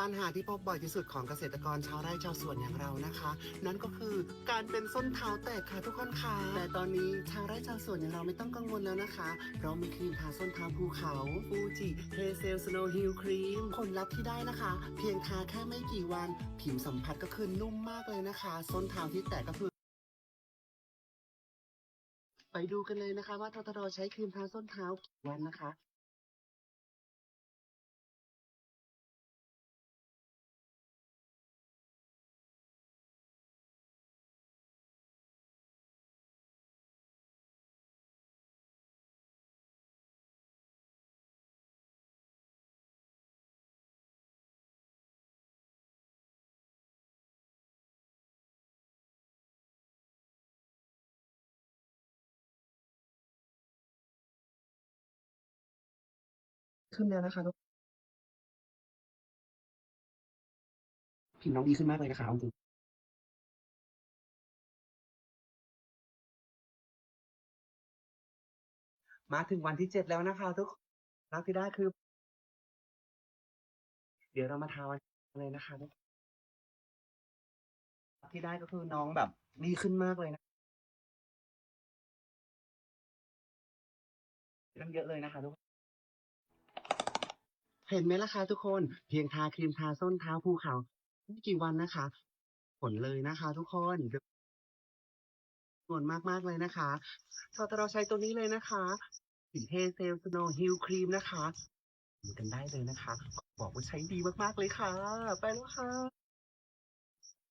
ปัญหาที่พบบ่อยที่สุดของเกษตรกรชาวไร่ชาวสวนอย่างเรานะคะ นั่นก็คือการเป็นส้นเท้าแตกค่ะทุกคนค่ะแต่ตอนนี้ชาวไร่ชาวสวนอย่างเราไม่ต้องกังวลแล้วนะคะเพราะมีครีมทาส้นเท้าภูเขาฟูจิเฮเซลสโนว์ฮิลครีมผลลัพธ์ที่ได้นะคะ เพียงทาแค่ไม่กี่วัน ผิวสัมผัสก็คือนุ่มมากเลยนะคะ ส้นเท้าที่แตกก็คือไปดูกันเลยนะคะ ว่าททดใช้ครีมทาส้นเท้ากี่วันนะคะ ขึ้นแล้วนะคะทุกผิวน้องดีขึ้นมากเลยนะคะเอาจริงมาถึงวันที่เจ็ดแล้วนะคะ ทุกคนรักที่ได้คือ เดี๋ยวเรามาทาวันเลยนะคะทุกคนที่ได้ก็คือน้องแบบดีขึ้นมากเลยนะเยอะเลยนะคะทุกคน เห็นไหมล่ะคะทุกคนเพียงทาครีมทาส้นเท้าภูเขาไม่กี่วันนะคะ ผลเลยนะคะ ทุกคนส่วนมากๆเลยนะคะชอตเราใช้ตัวนี้เลยนะคะสีเทเซลสโนฮิลครีมนะคะดูกันได้เลยนะคะ บอกว่าใช้ดีมากๆเลยค่ะ ไปแล้วค่ะ